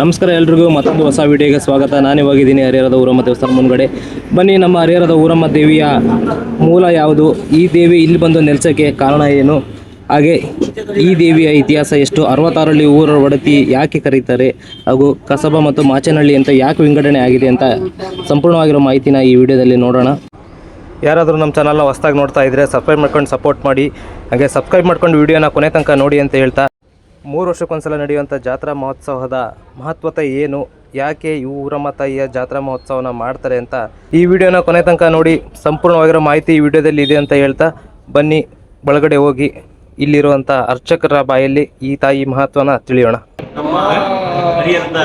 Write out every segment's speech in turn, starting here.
ನಮಸ್ಕಾರ ಎಲ್ರಿಗೂ, ಮತ್ತೊಂದು ಹೊಸ ವಿಡಿಯೋಗೆ ಸ್ವಾಗತ. ನಾನೇ ಹೋಗಿದ್ದೀನಿ ಹರಿಹರದ ಊರಮ್ಮ ದೇವಸ್ಥಾನ ಮುಂದ್ಗಡೆ ಬನ್ನಿ, ನಮ್ಮ ಹರಿಹರದ ಊರಮ್ಮ ದೇವಿಯ ಮೂಲ ಯಾವುದು? ಈ ದೇವಿ ಇಲ್ಲಿ ಬಂದು ನೆಲೆಸೋಕ್ಕೆ ಕಾರಣ ಏನು? ಹಾಗೆ ಈ ದೇವಿಯ ಇತಿಹಾಸ ಎಷ್ಟು? ಅರವತ್ತಾರಳ್ಳಿ ಊರ ಒಡತಿ ಯಾಕೆ ಕರೀತಾರೆ? ಹಾಗೂ ಕಸಬ ಮತ್ತು ಮಾಚನಹಳ್ಳಿ ಅಂತ ಯಾಕೆ ವಿಂಗಡಣೆ ಆಗಿದೆ ಅಂತ ಸಂಪೂರ್ಣವಾಗಿರೋ ಮಾಹಿತಿನ ಈ ವಿಡಿಯೋದಲ್ಲಿ ನೋಡೋಣ. ಯಾರಾದರೂ ನಮ್ಮ ಚಾನಲ್ನ ಹೊಸ್ದಾಗಿ ನೋಡ್ತಾ ಇದ್ದರೆ ಸಬ್ಸ್ಕ್ರೈಬ್ ಮಾಡ್ಕೊಂಡು ಸಪೋರ್ಟ್ ಮಾಡಿ. ಹಾಗೆ ಸಬ್ಸ್ಕ್ರೈಬ್ ಮಾಡ್ಕೊಂಡು ವಿಡಿಯೋನ ಕೊನೆ ತನಕ ನೋಡಿ ಅಂತ ಹೇಳ್ತಾ ಮೂರು ವರ್ಷಕ್ಕೊಂದ್ಸಲ ನಡೆಯುವಂಥ ಜಾತ್ರಾ ಮಹೋತ್ಸವದ ಮಹತ್ವತೆ ಏನು? ಯಾಕೆ ಈ ಊರಮ್ಮ ತಾಯಿಯ ಜಾತ್ರಾ ಮಹೋತ್ಸವನ ಮಾಡ್ತಾರೆ ಅಂತ ಈ ವಿಡಿಯೋನ ಕೊನೆ ತನಕ ನೋಡಿ, ಸಂಪೂರ್ಣವಾಗಿರೋ ಮಾಹಿತಿ ಈ ವಿಡಿಯೋದಲ್ಲಿ ಇದೆ ಅಂತ ಹೇಳ್ತಾ ಬನ್ನಿ, ಒಳಗಡೆ ಹೋಗಿ ಇಲ್ಲಿರುವಂಥ ಅರ್ಚಕರ ಬಾಯಲ್ಲಿ ಈ ತಾಯಿ ಮಹತ್ವನ ತಿಳಿಯೋಣ. ನಮ್ಮ ಹರಿಯಂತ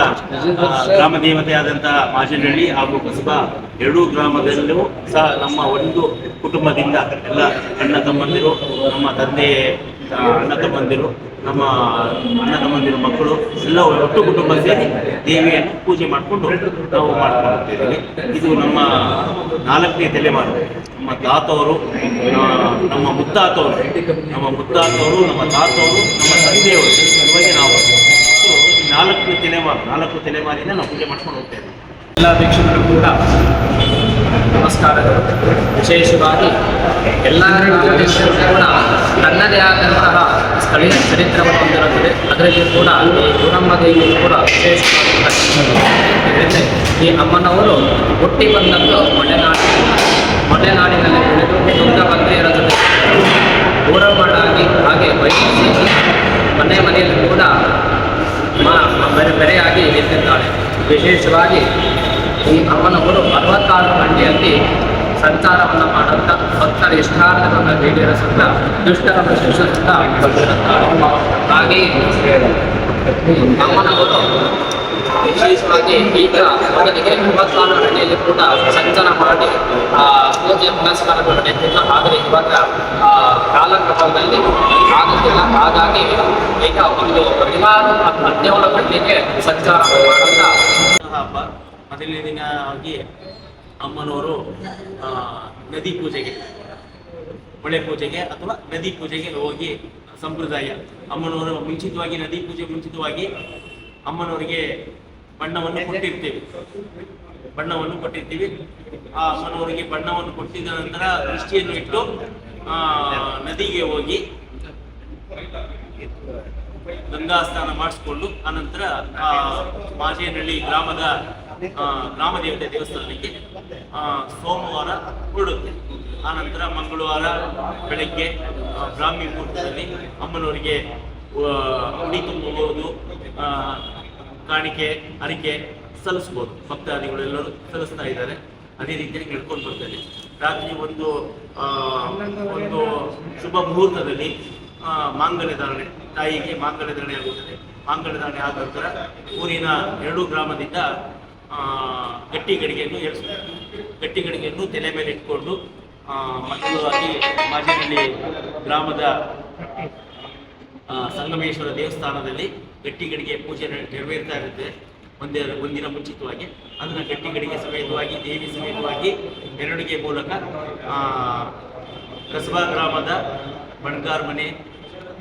ಗ್ರಾಮ ದೇವತೆಯಾದಂಥ ಮಾಜನಹಳ್ಳಿ ಹಾಗೂ ಕಸಬಾ ಎರಡೂ ಗ್ರಾಮದಲ್ಲೂ ಸಹ ನಮ್ಮ ಒಂದು ಕುಟುಂಬದಿಂದ ಎಲ್ಲ ಅಣ್ಣ ತಮ್ಮಂದಿರು, ನಮ್ಮ ತಂದೆ ಅಣ್ಣ ತಮ್ಮಂದಿರು, ನಮ್ಮ ಅಣ್ಣ ತಮ್ಮಂದಿರು ಮಕ್ಕಳು ಎಲ್ಲ ಒಟ್ಟು ಕುಟುಂಬ ಸೇರಿ ದೇವಿಯನ್ನು ಪೂಜೆ ಮಾಡಿಕೊಂಡು ನಾವು ಮಾಡ್ಕೊಂಡು ಹೋಗ್ತಿದ್ದೀವಿ ಇದು ನಮ್ಮ ನಾಲ್ಕನೇ ತಲೆಮಾರು. ನಮ್ಮ ತಾತವರು ನಮ್ಮ ಮುತ್ತಾತವರು ನಮ್ಮ ಮುತ್ತಾತವರು, ನಮ್ಮ ತಾತವರು, ನಮ್ಮ ತಂದೆಯವರು ಇವಾಗೆ ನಾವು. ನಾಲ್ಕು ತಲೆಮಾರು, ನಾಲ್ಕು ತಲೆಮಾರಿನ ನಾವು ಪೂಜೆ ಮಾಡ್ಕೊಂಡು ಹೋಗ್ತೇವೆ. ಎಲ್ಲ ವೀಕ್ಷಕರು ಕೂಡ ನಮಸ್ಕಾರಗಳು. ವಿಶೇಷವಾಗಿ ಎಲ್ಲ ದೇಶಗಳು ಕೂಡ ತನ್ನದೇ ಆದಂತಹ ಸ್ಥಳೀಯ ಚರಿತ್ರವನ್ನು ಹೊಂದಿರುತ್ತದೆ. ಅದರಲ್ಲಿ ಕೂಡ ಈ ಗುರಮ್ಮ ದೇವಿ ಕೂಡ ವಿಶೇಷವಾಗಿ ಈ ಅಮ್ಮನವರು ಹುಟ್ಟಿ ಬಂದದ್ದು ಮಲೆನಾಡು ಮಲೆನಾಡಿನಲ್ಲಿ ಬೆಳೆದು ತುಂಗಭದ್ರೆಯರ ಜೊತೆ ಊರಮ್ಮಳಾಗಿ ಹಾಗೆ ವಹಿಸಿ ಮನೆ ಮನೆಯಲ್ಲಿ ಕೂಡ ಬೆರೆ ಬೆರೆಯಾಗಿ ನಿಂತಿದ್ದಾಳೆ. ವಿಶೇಷವಾಗಿ ಈ ಅಮ್ಮನವರು ಅರವತ್ತಾರು ಗಂಟೆಯಲ್ಲಿ ಸಂಚಾರವನ್ನು ಮಾಡುತ್ತಾ ಭಕ್ತರ ಇಷ್ಟಾರ್ಥವನ್ನು ಈಡೇರಿಸುತ್ತಾ ದುಷ್ಟರನ್ನು ಶಿಕ್ಷಿಸುತ್ತಾ ಹಾಗೆಯೇ ಅಮ್ಮನವರು ವಿಶೇಷವಾಗಿ ಈಗ ಅವರಿಗೆ ಅರವತ್ತಾರು ಹಳ್ಳಿಯಲ್ಲಿ ಕೂಡ ಸಂಚಾರ ಮಾಡಿ ಆ, ಪೂಜೆ ಪುನಸ್ಕಾರಗಳು ನಡೆಯುತ್ತಿಲ್ಲ ಆದರೆ ಇವಾಗ ಆ, ಕಾಲಕ್ರಮದಲ್ಲಿ ಆಗುತ್ತಿಲ್ಲ. ಹಾಗಾಗಿ ಈಗ ಒಂದು ಹದಿನಾರು ಹದಿನೇಳು ಗಂಟೆಗೆ ಸಂಚಾರ ಮಾಡುತ್ತಾ ಹಬ್ಬ. ಮೊದಲನೇ ದಿನ ಆಗಿ ಅಮ್ಮನವರು ನದಿ ಪೂಜೆಗೆ ಮಳೆ ಪೂಜೆಗೆ ಅಥವಾ ನದಿ ಪೂಜೆಗೆ ಹೋಗಿ ಸಂಪ್ರದಾಯ. ಅಮ್ಮನವರು ಮುಂಚಿತವಾಗಿ ನದಿ ಪೂಜೆ ಮುಂಚಿತವಾಗಿ ಅಮ್ಮನವರಿಗೆ ಬಣ್ಣವನ್ನು ಕೊಟ್ಟಿರ್ತೀವಿ. ಬಣ್ಣವನ್ನು ಕೊಟ್ಟಿರ್ತೀವಿ. ಆ ಅಮ್ಮನವರಿಗೆ ಬಣ್ಣವನ್ನು ಕೊಟ್ಟಿದ ನಂತರ ದೃಷ್ಟಿಯನ್ನು ಇಟ್ಟು ಆ, ನದಿಗೆ ಹೋಗಿ ಗಂಗಾ ಸ್ನಾನ ಮಾಡಿಸ್ಕೊಂಡು ಆನಂತರ ಆ ಮಾಜೇನಹಳ್ಳಿ ಗ್ರಾಮದ ಗ್ರಾಮ ದೇವತೆ ದೇವಸ್ಥಾನಕ್ಕೆ ಸೋಮವಾರ ಬಿಡುತ್ತೆ ಆನಂತರ ಮಂಗಳವಾರ ಬೆಳಗ್ಗೆ ಬ್ರಾಹ್ಮಿ ಮುಹೂರ್ತದಲ್ಲಿ ಅಮ್ಮನವರಿಗೆ ಉಡಿ ತುಂಬಬಹುದು ಕಾಣಿಕೆ, ಅರಿಕೆ ಸಲ್ಲಿಸ್ಬೋದು ಭಕ್ತಾದಿಗಳೆಲ್ಲರೂ ಸಲ್ಲಿಸ್ತಾ ಇದ್ದಾರೆ. ಅದೇ ರೀತಿಯಾಗಿ ನಡ್ಕೊಂಡು ಬರ್ತಾರೆ ರಾತ್ರಿ ಒಂದು ಒಂದು ಶುಭ ಮುಹೂರ್ತದಲ್ಲಿ ಮಾಂಗಲ್ಯ ಧಾರಣೆ, ತಾಯಿಗೆ ಮಾಂಗಲ್ಯ ಧಾರಣೆ ಆಗುತ್ತದೆ. ಮಾಂಗಲ್ಯ ಧಾರಣೆ ಆದ ನಂತರ ಊರಿನ ಎರಡೂ ಗ್ರಾಮದಿಂದ ಗಟ್ಟಿ ಗಡಿಗೆಯನ್ನು ಏರಿಸ್ತಾರೆ. ಗಟ್ಟಿ ಗಡಿಗೆಯನ್ನು ತಲೆ ಮೇಲೆ ಇಟ್ಕೊಂಡು ಮತ್ತೊಂದು ಮಕ್ಕಳಾಗಿ ಮಾಜಿನಲ್ಲಿ ಗ್ರಾಮದ ಸಂಗಮೇಶ್ವರ ದೇವಸ್ಥಾನದಲ್ಲಿ ಗಟ್ಟಿಗಳಿಗೆ ಪೂಜೆ ನೆರವೇರ್ತಾ ಇರುತ್ತೆ. ಒಂದೇ, ಒಂದಿನ ಮುಂಚಿತವಾಗಿ. ಅದನ್ನು ಗಟ್ಟಿಗಳಿಗೆ ಸಮೇತವಾಗಿ, ದೇವಿ ಸಮೇತವಾಗಿ ಮೆರವಣಿಗೆ ಮೂಲಕ ಕಸಬಾ ಗ್ರಾಮದ ಬಣ್ಗಾರ್ ಮನೆ,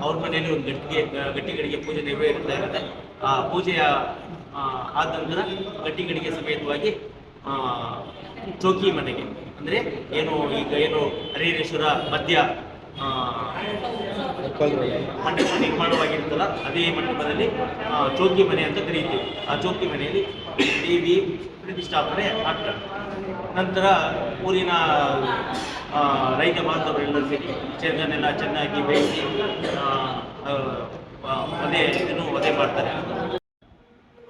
ಅವ್ರ ಮನೆಯಲ್ಲಿ ಒಂದು ಗಟ್ಟಿಗೆ ಗಟ್ಟಿ ಗಡಿಗೆ ಪೂಜೆ ನೆರವೇರ್ತಾ ಇರುತ್ತೆ. ಆ ಪೂಜೆಯ ಆದ ನಂತರ ಗಟ್ಟಿಗಳಿಗೆ ಸಮೇತವಾಗಿ ಚೌಕಿ ಮನೆಗೆ. ಅಂದರೆ ಏನು ಈಗ ಏನು ಹರಿಹರೇಶ್ವರ ಮಧ್ಯ ಮಂಟಪ ನಿರ್ಮಾಣವಾಗಿರುತ್ತಲ್ಲ, ಅದೇ ಮಂಟಪದಲ್ಲಿ ಚೌಕಿ ಮನೆ ಅಂತ ಕರೀತೀವಿ ಆ ಚೌಕಿ ಮನೆಯಲ್ಲಿ ದೇವಿ ಪ್ರತಿಷ್ಠಾಪನೆ ಆಗ್ತಾರೆ ನಂತರ ಊರಿನ ರೈತ ಬಾಂಧವರೆಲ್ಲ ಸೇರಿ ಚೆನ್ನನ್ನೆಲ್ಲ ಚೆನ್ನಾಗಿ ಬೇಯಿಸಿ ಅದೇ ಇದನ್ನು ವಧೆ ಮಾಡ್ತಾರೆ.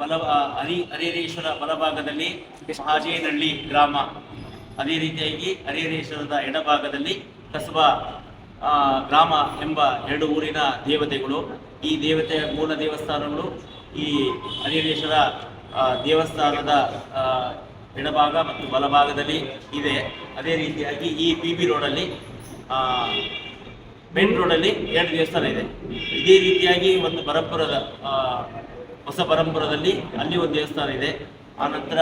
ಬಲ ಹರಿ, ಹರಿಹರೇಶ್ವರ ಬಲಭಾಗದಲ್ಲಿ ಮಹಾಜೇನಹಳ್ಳಿ ಗ್ರಾಮ. ಅದೇ ರೀತಿಯಾಗಿ ಹರಿಹರೇಶ್ವರದ ಎಡಭಾಗದಲ್ಲಿ ಕಸಬಾ ಗ್ರಾಮ ಎಂಬ ಎರಡು ಊರಿನ ದೇವತೆಗಳು. ಈ ದೇವತೆಯ ಮೂಲ ದೇವಸ್ಥಾನಗಳು ಈ ಹರಿಹರೇಶ್ವರ ದೇವಸ್ಥಾನದ ಎಡಭಾಗ ಮತ್ತು ಬಲಭಾಗದಲ್ಲಿ ಇದೆ. ಅದೇ ರೀತಿಯಾಗಿ ಈ ಪಿ ಬಿ ರೋಡಲ್ಲಿ ಮೇನ್ ರೋಡಲ್ಲಿ ಎರಡು ದೇವಸ್ಥಾನ ಇದೆ. ಇದೇ ರೀತಿಯಾಗಿ ಒಂದು ಬರಪುರದ ಹೊಸ ಪರಂಪರದಲ್ಲಿ ಅಲ್ಲಿ ಒಂದು ದೇವಸ್ಥಾನ ಇದೆ. ಆ ನಂತರ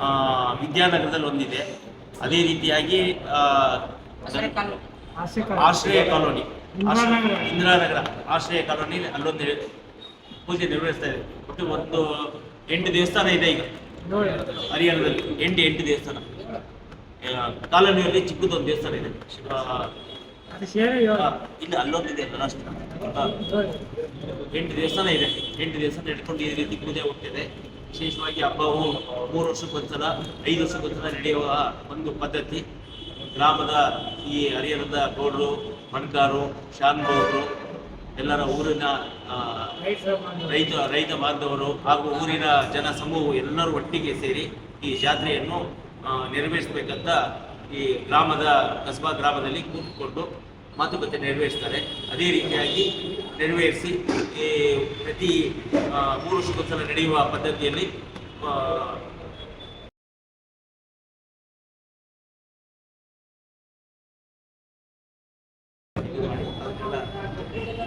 ಆ, ವಿದ್ಯಾನಗರದಲ್ಲಿ ಒಂದಿದೆ. ಅದೇ ರೀತಿಯಾಗಿ ಆ, ಆಶ್ರಯ ಕಾಲೋನಿ. ಆಶ್ರಯ- ಇಂದಿರಾನಗರ ಆಶ್ರಯ ಕಾಲೋನಿ ಅಲ್ಲೊಂದು ಪೂಜೆ ನಿರ್ವಹಿಸ್ತಾ ಇದೆ. ಒಟ್ಟು ಒಂದು ಎಂಟು ದೇವಸ್ಥಾನ ಇದೆ ಈಗ. ಹರಿಯಾಣದಲ್ಲಿ ಎಂಟು ಎಂಟು ದೇವಸ್ಥಾನ. ಕಾಲೋನಿಯಲ್ಲಿ ಚಿಕ್ಕದೊಂದು ದೇವಸ್ಥಾನ ಇದೆ. ಇಲ್ಲ ಅಲ್ಲೊಂದಿದೆ ಎಂಟು ದೇವಸ್ಥಾನ ಇದೆ. ಎಂಟು ದೇವಸ್ಥಾನ ಇಟ್ಕೊಂಡು ಈ ರೀತಿ ಪೂಜೆ ಹೋಗ್ತಿದೆ ವಿಶೇಷವಾಗಿ ಹಬ್ಬವು ಮೂರು ವರ್ಷಕ್ಕೊಂದ್ಸಲ ಐದು ವರ್ಷಕ್ಕೊಂದ್ಸಲ ನಡೆಯುವ ಒಂದು ಪದ್ಧತಿ. ಗ್ರಾಮದ ಈ ಹರಿಹರದ ಗೌಡರು, ಮಣ್ಕಾರು ಶಾನ್ಭವರು ಎಲ್ಲರ ಊರಿನ ರೈತ ರೈತ ಬಾಂಧವರು ಹಾಗೂ ಊರಿನ ಜನ ಸಮೂಹ ಎಲ್ಲರೂ ಒಟ್ಟಿಗೆ ಸೇರಿ ಈ ಜಾತ್ರೆಯನ್ನು ನಿರ್ಮಿಸಬೇಕಂತ ಈ ಗ್ರಾಮದ, ಕಸ್ಬಾ ಗ್ರಾಮದಲ್ಲಿ ಕೂತ್ಕೊಂಡು ಮಾತುಕತೆ ನೆರವೇರಿಸ್ತಾರೆ. ಅದೇ ರೀತಿಯಾಗಿ ನೆರವೇರಿಸಿ ಈ ಪ್ರತಿ ಮೂರು ವರ್ಷಕ್ಕೊಂದ್ಸಲ ನಡೆಯುವ ಪದ್ಧತಿಯಲ್ಲಿ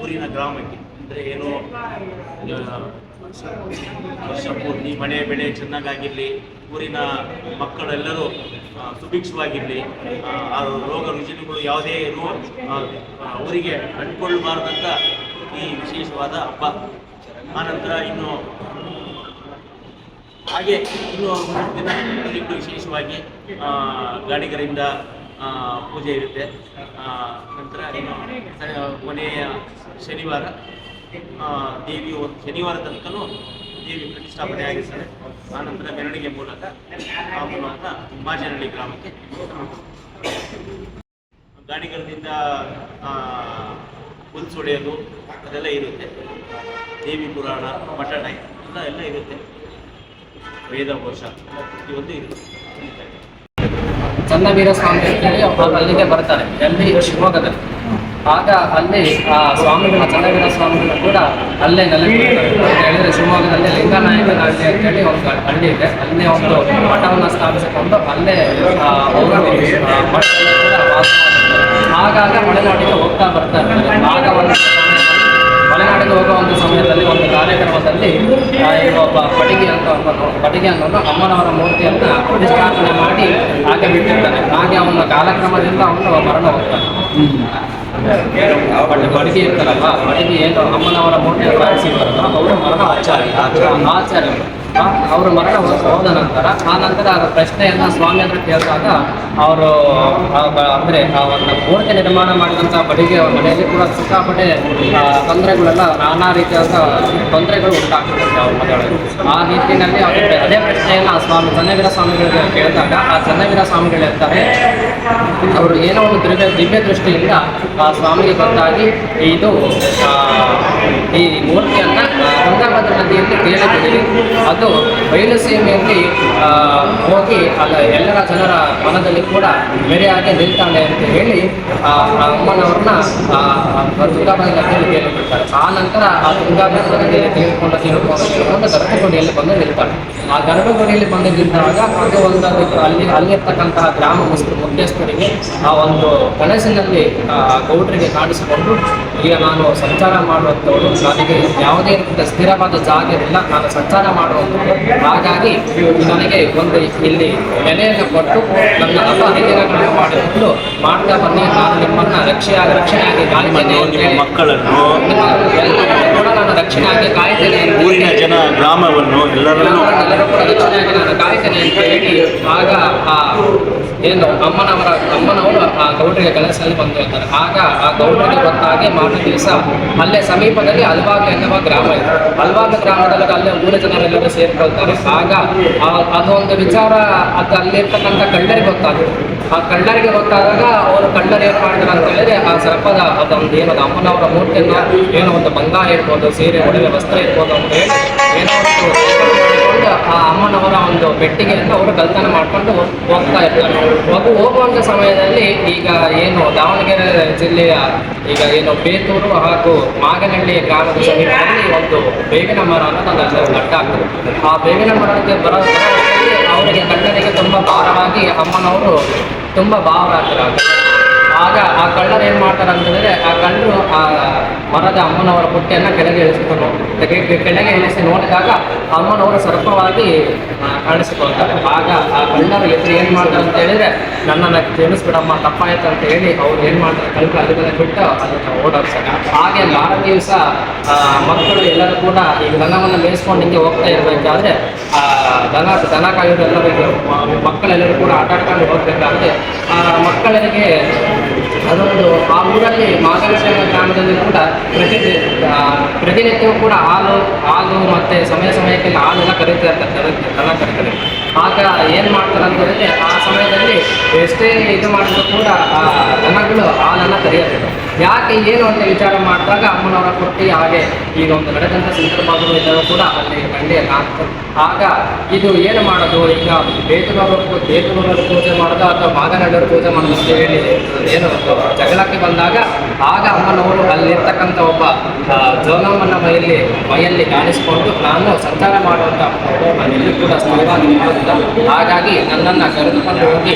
ಊರಿನ ಗ್ರಾಮಕ್ಕೆ, ಅಂದರೆ ಏನು ವರ್ಷ ಪೂರ್ತಿ ಮನೆ ಬೆಳೆ ಚೆನ್ನಾಗಾಗಿರಲಿ ಊರಿನ ಮಕ್ಕಳೆಲ್ಲರೂ ಸುಭಿಕ್ಷವಾಗಿರಲಿ ಆ, ರೋಗ ರುಜಿನಗಳು ಯಾವುದೇ ಇರುವ ಅವರಿಗೆ ಅಂಟ್ಕೊಳ್ಬಾರ್ದಂತ ಈ ವಿಶೇಷವಾದ ಹಬ್ಬ. ಆನಂತರ ಇನ್ನು ಹಾಗೆ ಇನ್ನು ದಿನ ವಿಶೇಷವಾಗಿ ಗಾಡಿಗರಿಂದ ಪೂಜೆ ಇರುತ್ತೆ. ನಂತರ ಇನ್ನು ಕೊನೆಯ ಶನಿವಾರ ದೇವಿ ಶನಿವಾರ ತನಕನೂ ದೇವಿ ಪ್ರತಿಷ್ಠಾಪನೆ ಆಗಿರ್ತಾರೆ. ಆನಂತರ ಮೆರವಣಿಗೆ ಮೂಲಕ ಆ ಮೂಲಕ ಮಾಜನಹಳ್ಳಿ ಗ್ರಾಮಕ್ಕೆ ಗಾಡಿಗಳಿಂದ ಹುಲ್ಸು ಹೊಡೆಯೋದು ಅದೆಲ್ಲ ಇರುತ್ತೆ. ದೇವಿ ಪುರಾಣ ಮಠ ಎಲ್ಲ ಎಲ್ಲ ಇರುತ್ತೆ. ವೇದಘೋಷ ಇವತ್ತು ಇರುತ್ತೆ. ಚನ್ನವೀರ ಸ್ವಾಮಿ ಅವ್ರು ಅಲ್ಲಿಗೆ ಬರ್ತಾರೆ. ಎಲ್ಲಿ ಶಿವಮೊಗ್ಗದಲ್ಲಿ. ಆಗ ಅಲ್ಲಿ ಆ ಸ್ವಾಮಿಗಳ ಚನ್ನವೀರ ಸ್ವಾಮಿಗಳು ಕೂಡ ಅಲ್ಲೇ ನೆಲೆಗೊಳ್ತಾರೆ ಅಂತ ಹೇಳಿದ್ರೆ ಶಿವಮೊಗ್ಗದಲ್ಲಿ ಹಳ್ಳಿ ಅಂತೇಳಿ ಒಂದು ಹಳ್ಳಿ ಇದೆ. ಅಲ್ಲೇ ಒಂದು ಮಠವನ್ನು ಸ್ಥಾಪಿಸಿಕೊಂಡು ಅಲ್ಲೇ ಅವರು ಆಗಾಗ ಮಲೆನಾಡಿಗೆ ಹೋಗ್ತಾ ಬರ್ತಾ ಇರ್ತಾರೆ ಆಗ ಒಂದು ಮಲೆನಾಡಿಗೆ ಹೋಗುವ ಒಂದು ಸಮಯದಲ್ಲಿ, ಒಂದು ಕಾರ್ಯಕ್ರಮದಲ್ಲಿ ಒಬ್ಬ ಪಟಿಗೆ ಅಂತ ಪಟಿಗೆ ಅನ್ನೋನು ಅಮ್ಮನವರ ಮೂರ್ತಿಯನ್ನು ಪ್ರತಿಷ್ಠಾಪನೆ ಮಾಡಿ ಹಾಗೆ ಬಿಟ್ಟಿರ್ತಾನೆ. ಹಾಗೆ ಅವನ ಕಾಲಕ್ರಮದಿಂದ ಅವನು ಮರಣ ಹೋಗ್ತಾನೆ. ಬಡಿಗೆ ಇರ್ತಾರಲ್ವ ಬಡಿಗೆ ಏನು ಅಮ್ಮನವರ ಮೂರ್ತಿಯನ್ನು ಬಾರಿಸಿರ್ತಾರಲ್ಲ ಅವರು ಮರಣ ಆಚಾರ್ಯ ಆಚಾರ್ಯ ಅವರು ಮರಣ ಹೋದ ನಂತರ ಆ ನಂತರ ಆ ಪ್ರಶ್ನೆಯನ್ನು ಸ್ವಾಮಿ ಹತ್ರ ಕೇಳಿದಾಗ ಅವರು ಅಂದರೆ ಒಂದು ಮೂರ್ತಿ ನಿರ್ಮಾಣ ಮಾಡಿದಂಥ ಬಡಿಗೆ ಮನೆಯಲ್ಲಿ ಕೂಡ ಸಿಕ್ಕಾಪಟ್ಟೆ ತೊಂದರೆಗಳೆಲ್ಲ ನಾನಾ ರೀತಿಯಾದ ತೊಂದರೆಗಳು ಉಂಟಾಗ್ತಿರುತ್ತೆ ಅವ್ರ ಮನೆಯೊಳಗೆ. ಆ ನಿಟ್ಟಿನಲ್ಲಿ ಅವರು ಅದೇ ಪ್ರಶ್ನೆಯನ್ನು ಆ ಸ್ವಾಮಿ, ಚನ್ನವೀರ ಸ್ವಾಮಿಗಳಿಗೆ ಕೇಳಿದಾಗ ಆ ಚನ್ನವೀರ ಸ್ವಾಮಿಗಳು ಇರ್ತಾರೆ ಅವರು ಏನೋ ಒಂದು ದಿವ್ಯ ದಿವ್ಯ ದೃಷ್ಟಿಯಿಂದ ಆ ಸ್ವಾಮಿಗೆ ಗೊತ್ತಾಗಿ, ಇದು ಈ ಮೂರ್ತಿಯನ್ನ ಅಂತ ನದಿಯಲ್ಲಿ ಅದು ಬಯಲು ಸೀಮೆಯಲ್ಲಿ ಹೋಗಿ ಅಲ್ಲ ಎಲ್ಲರ ಜನರ ಮನದಲ್ಲಿ ಕೂಡ ಮೆರೆಯಾಗಿ ನಿಲ್ತಾಳೆ ಅಂತ ಹೇಳಿ ಅಮ್ಮನವ್ರನ್ನ ತುಂಗಭದ್ರಾ ನದಿಯಲ್ಲಿ ತೇಲಿಬಿಡ್ತಾರೆ. ಆ ನಂತರ ಆ ದುರ್ಗಾಬಾಯಿ ನದಿಯಲ್ಲಿ ತೇಲ್ಕೊಂಡು ತೇಲ್ಕೊಂಡು ಗರ್ಭಗುಡಿಯಲ್ಲಿ ಬಂದು ನಿಲ್ತಾಳೆ. ಆ ಗರ್ಭಗುಡಿಯಲ್ಲಿ ಬಂದು ನಿಂತಾಗ ಅದು ಒಂದು ಅಲ್ಲಿ, ಅಲ್ಲಿರ್ತಕ್ಕಂತಹ ಗ್ರಾಮ ಮುಸ್ಲಿಂ, ಮುಖ್ಯಸ್ಥರಿಗೆ ಆ ಒಂದು ಕನಸಿನಲ್ಲಿ ಗೌಡ್ರಿಗೆ ಕಾಣಿಸಿಕೊಂಡು ಈಗ ನಾನು ಸಂಚಾರ ಮಾಡುವಂಥವ್ರು, ನನಗೆ ಯಾವುದೇ ರೀತಿಯ ಸ್ಥಿರವಾದ ಜಾಗ ಇಲ್ಲ ನಾನು ಸಂಚಾರ ಮಾಡುವುದು ಹಾಗಾಗಿ ನನಗೆ ಒಂದು ಇಲ್ಲಿ ನೆಲೆಯನ್ನು ಕೊಟ್ಟು ನನ್ನ ಹಬ್ಬ ಹರಿದಿನಗಳನ್ನು ಮಾಡಿಕೊಂಡು ಮಾಡ್ತಾ ಬನ್ನಿ. ನಾನು ನಿಮ್ಮನ್ನ ರಕ್ಷೆಯಾಗಿ ರಕ್ಷಣೆಯಾಗಿ ಹೇಳಿ ಮಕ್ಕಳನ್ನು ಕೂಡ ನಾನು ರಕ್ಷಣೆಯಾಗಿ ಕಾಯ್ತೇನೆ ಅಂತ ಊರಿನ ಹೇಳಿ ಜನ ಗ್ರಾಮವನ್ನು ಎಲ್ಲರನ್ನೂ ಆಗ ಆ ಏನು ಅಮ್ಮನವರ, ಅಮ್ಮನವರು ಆ ಗೌಡರಿಗೆ ಬಂದು ಬಂದಿರ್ತಾರೆ ಆಗ ಆ ಗೌಡರಿಗೆ ಗೊತ್ತಾಗಿ ಮಾರನೇ ದಿವಸ ಅಲ್ಲೇ ಸಮೀಪದಲ್ಲಿ ಅಲ್ವಾಗ ಎನ್ನುವ ಗ್ರಾಮ ಇದೆ. ಅಲ್ವಾಗ ಗ್ರಾಮದಲ್ಲಿ ಅಲ್ಲೇ ಊರ ಜನರೆಲ್ಲರೂ ಸೇರ್ಕೊಳ್ತಾರೆ. ಆಗ ಆ- ಅದೊಂದು ವಿಚಾರ ಅದು ಅಲ್ಲಿರ್ತಕ್ಕಂಥ ಕಳ್ಳರಿಗೆ ಗೊತ್ತಾಗುತ್ತೆ ಆ ಕಳ್ಳರಿಗೆ ಗೊತ್ತಾದಾಗ ಅವರು ಕಳ್ಳರು ಏನು ಮಾಡ್ತಾರೆ ಅಂತ ಹೇಳಿದ್ರೆ ಆ ಸರ್ಪದ ಅದೊಂದು ಏನದು ಅಮ್ಮನವರ ಮೂರ್ತಿಯನ್ನು ಏನೋ ಒಂದು ಬಂಗಾರ ಇರ್ಬೋದು, ಸೀರೆ ಒಡವೆ ವಸ್ತ್ರ ಇರ್ಬೋದು ಅಂತ ಹೇಳಿ ಆ ಅಮ್ಮನವರ ಒಂದು ಪೆಟ್ಟಿಗೆಯನ್ನು ಅವರು ಕಲ್ತನ ಮಾಡ್ಕೊಂಡು ಹೋಗ್ತಾ ಇರ್ತಾರೆ ಮಗು ಹೋಗುವಂಥ ಸಮಯದಲ್ಲಿ ಈಗ ಏನು ದಾವಣಗೆರೆ ಜಿಲ್ಲೆಯ ಈಗ ಏನು ಬೇತೂರು ಹಾಗೂ ಮಾಗನಹಳ್ಳಿ ಗ್ರಾಮದ ಸಮೀಪದಲ್ಲಿ ಒಂದು ಬೇವಿನ ಮರ ಅನ್ನೋದು ಅಲ್ಲಿ ಗಟ್ಟ ಆಗ್ತದೆ. ಆ ಬೇವಿನ ಮರಕ್ಕೆ ಬರೋ ಅವರಿಗೆ ಕಣ್ಣರಿಗೆ ತುಂಬ ಭಾರವಾಗಿ ಅಮ್ಮನವರು ತುಂಬ ಭಾವರಾಗ್ತಾರೆ ಆಗ ಆ ಕಳ್ಳರು ಏನು ಮಾಡ್ತಾರೆ ಅಂತಂದ್ರೆ ಆ ಕಳ್ಳರು ಆ ಮರದ ಅಮ್ಮನವರ ಬುಟ್ಟಿಯನ್ನು ಕೆಳಗೆ ಇಳಿಸಿಕೊಂಡು ಕೆಳಗೆ ಇಳಿಸಿ ನೋಡಿದಾಗ ಅಮ್ಮನವರು ಸರ್ಪವಾಗಿ ಆ, ಕಾಣಿಸಿಕೊಳ್ತಾರೆ ಆಗ ಆ ಕಳ್ಳರು ಎದುರು ಏನು ಮಾಡ್ತಾರೆ ಅಂತ ಹೇಳಿದರೆ ನನ್ನನ್ನು ಕ್ಷಮಿಸ್ಬಿಡಮ್ಮ ತಪ್ಪಾಯ್ತು ಅಂತ ಹೇಳಿ ಅವ್ರು ಏನು ಮಾಡ್ತಾರೆ ಕಲ್ಪ ಅದನ್ನ ಬಿಟ್ಟು ಅದನ್ನು ಓಡಾಡ್ತಾರೆ ಹಾಗೆ ಮಾರ ದಿವಸ ಮಕ್ಕಳು ಎಲ್ಲರೂ ಕೂಡ ಈಗ ದನವನ್ನು ಮೇಯಿಸ್ಕೊಂಡು ಹಿಂಗೆ ಹೋಗ್ತಾ ಇರಬೇಕಾದ್ರೆ ದನ ದನ ಕಾಯೋರು ಎಲ್ಲರಿಗೆ ಮ- ಮಕ್ಕಳೆಲ್ಲರೂ ಕೂಡ ಆಟ ಆಡ್ಕೊಂಡು ಹೋಗ್ಬೇಕಾದ್ರೆ ಮಕ್ಕಳಿಗೆ ಅದೊಂದು ಆ ಊರಲ್ಲಿ ಮಾಗೇಶ್ವರ ಗ್ರಾಮದಲ್ಲಿ ಕೂಡ ಪ್ರತಿ ಪ್ರತಿನಿತ್ಯವೂ ಕೂಡ ಹಾಲು ಹಾಲು ಮತ್ತು ಸಮಯ ಸಮಯಕ್ಕೆ ಹಾಲೆಲ್ಲ ಕರೀತಾ ಇರ್ತಾರೆ ದನ- ಕರೀತಾರೆ ಆಗ ಏನು ಮಾಡ್ತಾರೆ ಅಂತ ಹೇಳಿದ್ರೆ ಆ ಸಮಯದಲ್ಲಿ ಎಷ್ಟೇ ಇದು ಮಾಡಿದ್ರು ಕೂಡ ಆ ದನಗಳು ಹಾಲನ್ನು ಕರೆಯೋದಿಲ್ಲ ಯಾಕೆ ಏನು ಅಂತ ವಿಚಾರ ಮಾಡಿದಾಗ ಅಮ್ಮನವರ ಕೊಟ್ಟಿ ಹಾಗೆ ಈಗ ಒಂದು ನಡೆದಂಥ ಸಂದರ್ಭಗಳು ಇದ್ದರೂ ಕೂಡ ಅಲ್ಲಿ ಮಂಡ್ಯ ಆಗ್ತದೆ ಆಗ ಇದು ಏನು ಮಾಡೋದು? ಈಗ ಬೇತುನವರು ಬೇತುನವರು ಪೂಜೆ ಮಾಡೋದು ಅಥವಾ ಮಾಗನಳ್ಳವರು ಪೂಜೆ ಮಾಡೋದು ಅಂತ ಹೇಳಿ ಏನು ಜಗಳಕ್ಕೆ ಬಂದಾಗ ಆಗ ಅಮ್ಮನವರು ಅಲ್ಲಿರ್ತಕ್ಕಂಥ ಒಬ್ಬ ಜೋನಮ್ಮನ ಮೈಯಲ್ಲಿ ಮೈಯಲ್ಲಿ ಕಾಣಿಸಿಕೊಂಡು ನಾನು ಸಂಚಾರ ಮಾಡುವಂಥ ಎಲ್ಲಿ ಕೂಡ ಸ್ಥಳವಾಗಿ ಹಾಗಾಗಿ ನನ್ನನ್ನು ಕರೆದುಕೊಂಡು ಹೋಗಿ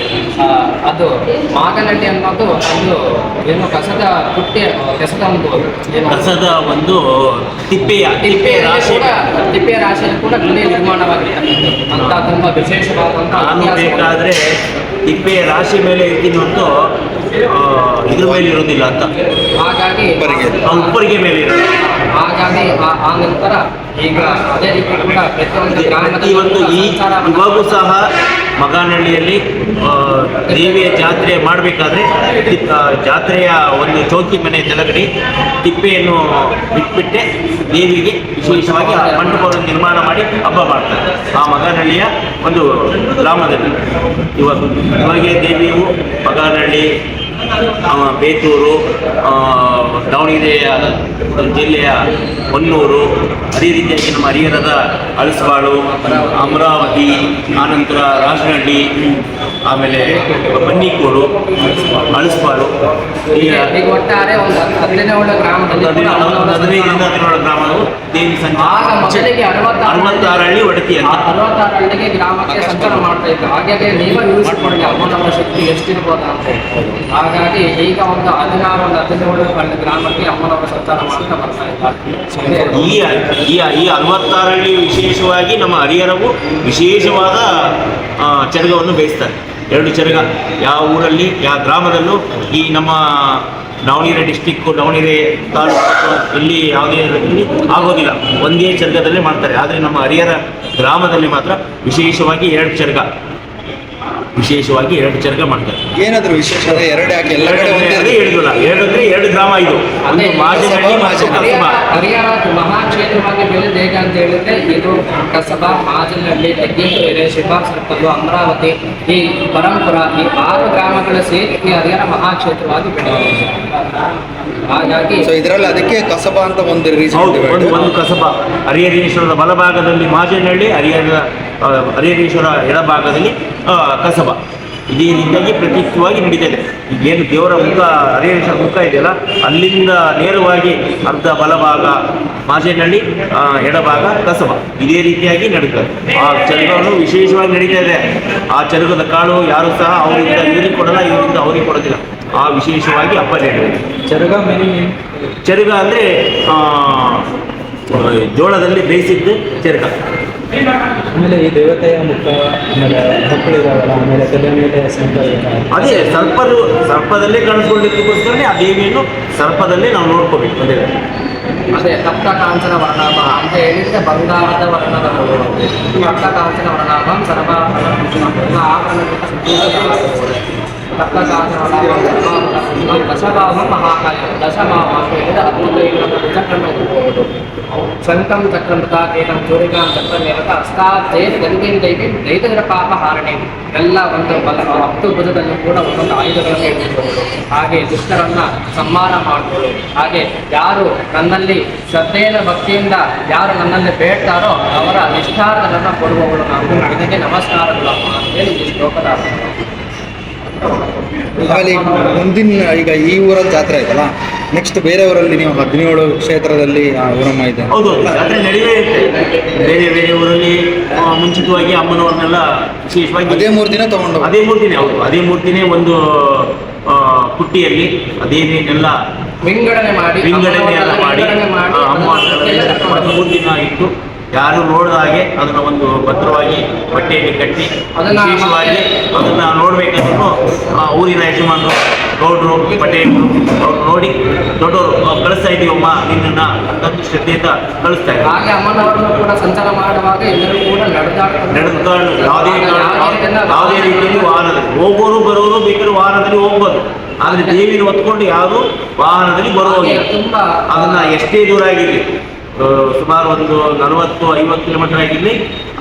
ಅದು ಮಾಗನಳ್ಳಿ ಅನ್ನೋದು ಒಂದು ಏನು ಕಸದ ಪುಟ್ಟಿ ಕಸದ ಒಂದು ಕಸದ ಒಂದು ತಿಪ್ಪೆಯ ತಿಪ್ಪೆಯ ರಾಶಿ. ಕೂಡ ತಿಪ್ಪೆಯ ರಾಶಿಯಲ್ಲಿ ಕೂಡ ಗುಡಿ ನಿರ್ಮಾಣವಾಗಿದೆ. ಅಂತ ತುಂಬಾ ವಿಶೇಷವಾದಂಥ ನಾನು ಬೇಕಾದರೆ ತಿಪ್ಪೆಯ ರಾಶಿ ಮೇಲೆ ಇರ್ತೀನಿ ಹೊರತು ಇದ್ರ ಮೇಲೆ ಇರೋದಿಲ್ಲ ಅಂತ. ಹಾಗಾಗಿ ಉಪ್ಪರಿಗೆ. ಮೇಲೆ ಇರೋದು ಹಾಗಾಗಿ ಆ- ನಂತರ ಈಗ ಅದೇ ರೀತಿ ಕೂಡ ಪ್ರತಿಯೊಂದು ಒಂದು ಈ ಇವಾಗೂ ಸಹ ಮಗಾನಹಳ್ಳಿಯಲ್ಲಿ ದೇವಿಯ ಜಾತ್ರೆ ಮಾಡಬೇಕಾದ್ರೆ ಜಾತ್ರೆಯ ಒಂದು ಚೌಕಿ ಮನೆ ತೆಲಗಡಿ ತಿಪ್ಪೆಯನ್ನು ಬಿಟ್ಬಿಟ್ಟೆ ದೇವಿಗೆ ವಿಶೇಷವಾಗಿ ಮಂಟಪವನ್ನು ನಿರ್ಮಾಣ ಮಾಡಿ ಹಬ್ಬ ಮಾಡ್ತಾರೆ. ಆ ಮಗಾನಹಳ್ಳಿಯ ಒಂದು ಗ್ರಾಮದಲ್ಲಿ. ಇವಾಗ, ಇವಾಗೆ ದೇವಿಯು ಮಗಾನಹಳ್ಳಿ ಬೇತೂರು ದಾವಣಗೆರೆಯ ಜಿಲ್ಲೆಯ ಹೊನ್ನೂರು ಅದೇ ರೀತಿಯಾಗಿ ನಮ್ಮ ಹರಿಹರದ ಅಳಸಬಾಳು ಅಮರಾವತಿ ಆನಂತರ ರಾಜನಹಳ್ಳಿ ಆಮೇಲೆ ಬನ್ನಿಕೋಡು ಅಳಸಬಾಳು ಈಗ ಒಟ್ಟಾರೆ ಒಂದು ಹದಿನೇಳು ಗ್ರಾಮದಲ್ಲಿ ಹದಿನೈದರಿಂದ ಹದಿನೇಳು ಗ್ರಾಮಗಳು ದೇವಿ ಸಂಜೆ ಅರವತ್ತಾರು ಅರವತ್ತಾರು ಹಳ್ಳಿ ಒಡತಿ ಅಂತ. ಅರವತ್ತಾರು ಹಳ್ಳಿಗೆ ಗ್ರಾಮಕ್ಕೆ ಸಂಚಾರ ಮಾಡ್ತಾ ಇತ್ತು ಹಾಗಾಗಿ ನೀವೇ ಯೂಸ್ ಮಾಡ್ಕೊಳ್ಳಿ ಶಕ್ತಿ ಎಷ್ಟಿರ್ಬೋದು ಅಂತ. ಹಾಗಾಗಿ ಈಗ ಒಂದು ಹದಿನಾರು ಒಂದು ಹದಿನೇಳು ಹಳ್ಳಿ ಗ್ರಾಮಕ್ಕೆ ಅಮ್ಮನವರ ಸಂಚಾರ ಮಾಡ್ತಾ ಬರ್ತಾ ಇದ್ದಾರೆ ಈ ಈ ಈ ಅರವತ್ತಾರರಲ್ಲಿ ವಿಶೇಷವಾಗಿ ನಮ್ಮ ಹರಿಹರವು ವಿಶೇಷವಾದ ಚರಗವನ್ನು ಬೇಯಿಸ್ತಾರೆ. ಎರಡು ಚರಗ ಯಾವ ಊರಲ್ಲಿ, ಯಾವ ಗ್ರಾಮದಲ್ಲೂ ಈ ನಮ್ಮ ದಾವಣಗೆರೆ ಡಿಸ್ಟಿಕ್ಕು ದಾವಣಗೆರೆ ತಾಲೂಕು ಇಲ್ಲಿ ಯಾವುದೇ ಇಲ್ಲಿ ಆಗೋದಿಲ್ಲ. ಒಂದೇ ಚರ್ಗದಲ್ಲಿ ಮಾಡ್ತಾರೆ. ಆದರೆ ನಮ್ಮ ಹರಿಹರ ಗ್ರಾಮದಲ್ಲಿ ಮಾತ್ರ ವಿಶೇಷವಾಗಿ ಎರಡು ಚರಗ. ವಿಶೇಷವಾಗಿ ಎರಡು ಚರಕ ಮಾಡ್ತಾರೆ. ಏನಾದ್ರು ವಿಶೇಷ? ಎರಡು ಯಾಕೆ? ಎಲ್ಲ ಕಡೆ ಒಂದೇ ಅದೇ ಹೇಳಿದ್ವಲ್ಲ ಎರಡು ಅಂದ್ರೆ ಎರಡು ಗ್ರಾಮ ಇದು. ಒಂದು ಮಾಜಿ ಮತ್ತು ಕಸಬಾ ಹರಿಹರ ಮಹಾಕ್ಷೇತ್ರವಾಗಿ ಬೆಳೆದ ಹೇಗೆ ಅಂತ ಹೇಳಿದ್ರೆ ಇದು ಕಸಬಾ ಮಾಜನಹಳ್ಳಿ ತಗ್ಗೇಕೆರೆ ಶಿಫಾಸರ್ಕಲ್ಲು ಅಮರಾವತಿ ಈ ಪರಂಪುರ ಈ ಆರು ಗ್ರಾಮಗಳ ಸೇರಿ ಈ ಹರಿಯಾಣ ಮಹಾಕ್ಷೇತ್ರವಾಗಿ ಬೆಳೆದಿದೆ. ಹಾಗಾಗಿ ಸೊ ಇದರಲ್ಲಿ ಅದಕ್ಕೆ ಕಸಬಾ ಅಂತ ಒಂದು ರೀಸನ್ ಒಂದು ಕಸಬಾ. ಹರಿಹರೇಶ್ವರದ ಬಲಭಾಗದಲ್ಲಿ ಮಾಜನಹಳ್ಳಿ ಹರಿಹರ ಆ, ಹರಿಹರೇಶ್ವರ ಎಡಭಾಗದಲ್ಲಿ ಕಸಬ. ಇದೇ ರೀತಿಯಾಗಿ ಪ್ರತಿಷ್ಠವಾಗಿ ನಡೀತಾ ಇದೆ. ಏನು ದೇವರ ಮುಖ ಹರಿಹರೇಶ್ವರ ಮುಖ ಇದೆಯಲ್ಲ ಅಲ್ಲಿಂದ ನೇರವಾಗಿ ಅರ್ಧ ಬಲಭಾಗ ಮಾಜೇನಹಳ್ಳಿ ಎಡಭಾಗ ಕಸಬ. ಇದೇ ರೀತಿಯಾಗಿ ನಡೀತದೆ ಆ ಚರಗನು ವಿಶೇಷವಾಗಿ ನಡೀತಾ ಇದೆ. ಆ ಚರಗದ ಕಾಳು ಯಾರು ಸಹ ಅವರಿಂದ ಇವರಿಗೆ ಕೊಡಲ್ಲ ಇವರಿಂದ ಅವರಿಗೆ ಕೊಡೋದಿಲ್ಲ. ಆ ವಿಶೇಷವಾಗಿ ಹಬ್ಬ ಚರಗ ಚರುಗ ಚರಗ ಅಂದರೆ ಜೋಳದಲ್ಲಿ ಬೇಯಿಸಿದ್ದು ಚರಗ. ಆಮೇಲೆ ಈ ದೇವತೆಯ ಮುಖ ಆಮೇಲೆ ಮಕ್ಕಳಿದಾವಲ್ಲ ಆಮೇಲೆ ತಲೆ ಮೇಲೆ ಸರ್ಪ ಅದೇ ಸರ್ಪರು ಸರ್ಪದಲ್ಲೇ ಕಾಣಿಸ್ಕೊಂಡಿದ್ದಕ್ಕೋಸ್ಕರನೇ ಆ ದೇವಿಯನ್ನು ಸರ್ಪದಲ್ಲೇ ನಾವು ನೋಡ್ಕೋಬೇಕು ಅದೇ ಅದೇ. ಸಪ್ತ ಕಾಂಚನ ವರ್ಣಾಭ ಅಂತ ಹೇಳಿದ್ರೆ ಬಂಗಾರದ ವರ್ಣದ ಸಪ್ತ ಕಾಂಚನ ವರ್ಣಾಭಂ ಸರ್ವಾಭರಣ ಭೂಷಣಂ. ಅಂತ ಶಂಕಂ ಚಕ್ರಮೃತ ಕೇತಂ ಚೂರಿಕಾಂ ಚಕ್ರಮೇವತ ಹಸ್ತಾರ್ಥೇ ಗಂಗೇನ್ ದೈವಿ ದೈತಗರ ಪಾಪ ಹಾರಣೆ ಎಲ್ಲ ಒಂದು ಬಲ ಹತ್ತು ಭುಜದಲ್ಲಿ ಕೂಡ ಒಂದೊಂದು ಆಯುಧಗಳನ್ನು ಇಟ್ಟುಕೊಳ್ಳೋದು ಹಾಗೆ ದುಷ್ಟರನ್ನ ಸಮ್ಮಾನ ಮಾಡಿಕೊಳ್ಳೋದು ಹಾಗೆ ಯಾರು ನನ್ನಲ್ಲಿ ಶ್ರದ್ಧೆಯ ಭಕ್ತಿಯಿಂದ ಯಾರು ನನ್ನಲ್ಲಿ ಬೇಡ್ತಾರೋ ಅವರ ನಿಷ್ಠಾರ್ಥಗಳನ್ನು ಕೊಡುವವಳು ನಾವು ಇದಕ್ಕೆ ನಮಸ್ಕಾರಗಳು ಅಮ್ಮ ಅಂತೇಳಿ ಈ ಶ್ಲೋಕದ. ಆಮೇಲೆ ಈಗ ಮುಂದಿನ ಈಗ ಈ ಊರಲ್ಲಿ ಜಾತ್ರೆ ಆಯ್ತಲ್ಲ ನೆಕ್ಸ್ಟ್ ಬೇರೆ ಊರಲ್ಲಿ ನೀವು ಹದಿನೇಳು ಕ್ಷೇತ್ರದಲ್ಲಿ ಆ, ಊರಮ್ಮ ಇದೆ ಹೌದು ಜಾತ್ರೆ ನಡೆಯೇ ಇರುತ್ತೆ. ಬೇರೆ ಬೇರೆ ಊರಲ್ಲಿ ಆ, ಮುಂಚಿತವಾಗಿ ಅಮ್ಮನವ್ರನ್ನೆಲ್ಲ ವಿಶೇಷವಾಗಿ ಅದೇ ಮೂರ್ತಿನೇ ದಿನ ತಗೊಂಡು ಅದೇ ಮೂರ್ತಿನೇ ಹೌದು. ಅದೇ ಮೂರ್ತಿನೇ ಒಂದು ಆ, ಪುಟ್ಟಿಯಲ್ಲಿ ಅದೇನೇನೆಲ್ಲ ವಿಂಗಡಣೆ ಮಾಡಿ ವಿಂಗಡಣೆ ಎಲ್ಲ ಮಾಡಿ ಅಮ್ಮ ಮೂರು ದಿನ ಇಟ್ಟು ಯಾರು ನೋಡಿದ ಹಾಗೆ ಅದನ್ನ ಒಂದು ಭದ್ರವಾಗಿ ಬಟ್ಟೆಯಲ್ಲಿ ಕಟ್ಟಿ ಅದನ್ನ ವಿಶೇಷವಾಗಿ ಅದನ್ನ ನೋಡ್ಬೇಕಂದ್ರೂ ಆ ಊರಿನ ಯಜಮಾನರು ಗೌಡ್ರು ಪಟೇಲರು ಅವ್ರು ನೋಡಿ ದೊಡ್ಡವರು "ಆ, ಕಳಿಸ್ತಾ ಇದೀವಮ್ಮ ನಿನ್ನ ತಂದು ಶ್ರದ್ಧೆಯಿಂದ ಕಳಿಸ್ತಾ ಇದ್ದಾರೆ. ಹಾಗೆ ಅಮ್ಮನವರನ್ನು ಕೂಡ ಸಂಚಾರ ಮಾಡುವಾಗ ಎಲ್ಲರೂ ಕೂಡ ಯಾವುದೇ ಯಾವುದೇ ರೀತಿಯಲ್ಲಿ ವಾಹನದಲ್ಲಿ ಹೋಗೋರು ಬರೋರು ಬೇಕಾದ್ರೆ ವಾಹನದಲ್ಲಿ ಹೋಗ್ಬೋದು. ಆದ್ರೆ ದೇವಿನ ಹೊತ್ಕೊಂಡು ಯಾರು ವಾಹನದಲ್ಲಿ ಬರೋದಿಲ್ಲ ಅದನ್ನ ಎಷ್ಟೇ ದೂರ ಆಗಿರಲಿ ಸುಮಾರು ಒಂದು ನಲವತ್ತು, ಐವತ್ತು ಕಿಲೋಮೀಟರ್ ಆಗಿರಲಿ,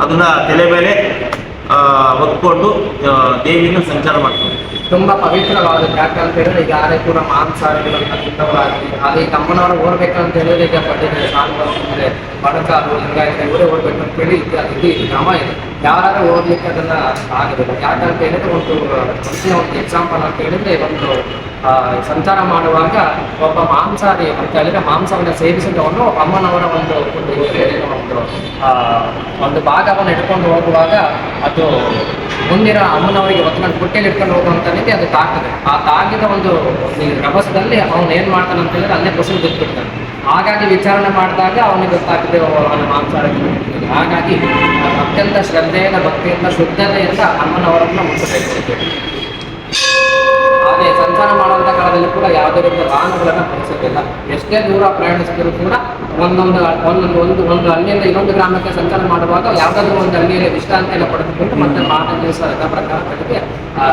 ಅದನ್ನ ತಲೆ ಮೇಲೆ ಹೊತ್ಕೊಂಡು ದೇವಿಯನ್ನು ಸಂಚಾರ ಮಾಡ್ತಾರೆ ತುಂಬಾ ಪವಿತ್ರವಾದದ್ದು ಯಾಕಂತ ಹೇಳಿದ್ರೆ, ಈಗ ಯಾರೇ ಕೂಡ ಮಾಂಸಾಹಾರಿಗಳನ್ನ ತಿಂದವರಾಗಲಿ ಓಡ್ಬೇಕಂತ ಹೇಳಿದ್ರೆ ಈಗ ಪಟ್ಟಿದ್ರೆ ಸಾಲು ಅಂದ್ರೆ ಬಡಕಾಲು ಹಿಂಗಾಗಿ ಇವರೇ ಅಂತ ಹೇಳಿ ಇದು ಕ್ರಮ ಇದೆ. ಯಾರು ಓದ್ಲಿಕ್ಕೆ ಅದನ್ನ ಆಗೋದಿಲ್ಲ ಯಾಕಂತ ಹೇಳಿದ್ರೆ ಒಂದು ಒಂದೇ ಎಕ್ಸಾಂಪಲ್ ಅಂತ ಹೇಳಿದ್ರೆ ಒಂದು ಸಂಚಾರ ಮಾಡುವಾಗ ಒಬ್ಬ ಮಾಂಸಾಹಾರಿ ಅಂತ ಹೇಳಿದ್ರೆ ಮಾಂಸವನ್ನು ಸೇವಿಸಿದವನು ಅಮ್ಮನವರ ಒಂದು ಒಂದು ಒಂದು ಭಾಗವನ್ನು ಇಟ್ಕೊಂಡು ಹೋಗುವಾಗ ಅದು ಮುಂದಿನ ಅಮ್ಮನವರಿಗೆ ಹೊತ್ಕೊಂಡು ಪುಟ್ಟಿಯಲ್ಲಿ ಇಟ್ಕೊಂಡು ಹೋಗುವಂತನಿಗೆ ಅದು ತಾಗ್ತದೆ. ಆ ತಾಗಿದ ಒಂದು ರಭಸದಲ್ಲಿ ಅವನು ಏನ್ ಮಾಡ್ತಾನೆ ಅಂತ ಹೇಳಿದ್ರೆ ಅಲ್ಲೇ ಕುಸಿದು ಬಿಟ್ಬಿಡ್ತಾನೆ ಹಾಗಾಗಿ ವಿಚಾರಣೆ ಮಾಡಿದಾಗ ಅವನಿಗೆ ಗೊತ್ತಾಗ್ತದೆ ಓ, ಅವನ ಮಾಂಸಾಹಾರ ಹಾಗಾಗಿ ಅತ್ಯಂತ ಶ್ರದ್ಧೆಯಿಂದ ಭಕ್ತಿಯಿಂದ ಶುದ್ಧತೆಯಿಂದ ಅಮ್ಮನವರನ್ನು ಸಂಚಾರ ಕಾಲದಲ್ಲಿ ಕೂಡ ಯಾವುದೇ ರೀತಿಯ ವಾಹನಗಳನ್ನು ಬಳಸೋದಿಲ್ಲ ಎಷ್ಟೇ ದೂರ ಪ್ರಯಾಣಿಸಿದರೂ ಕೂಡ ಒಂದೊಂದು ಒಂದೊಂದು ಒಂದು ಒಂದು ಹಳ್ಳಿಯಿಂದ ಇನ್ನೊಂದು ಗ್ರಾಮಕ್ಕೆ ಸಂಚಾರ ಮಾಡುವಾಗ ಯಾವುದಾದ್ರೂ ಒಂದು ಹಳ್ಳಿಯಲ್ಲಿ ವಿಶ್ರಾಂತಿಯನ್ನು ಪಡೆದುಕೊಂಡು ಮತ್ತೆ ಮಾರನೇ ದಿವಸ ಪ್ರಕಾರ ಕಡೆಗೆ ಆ,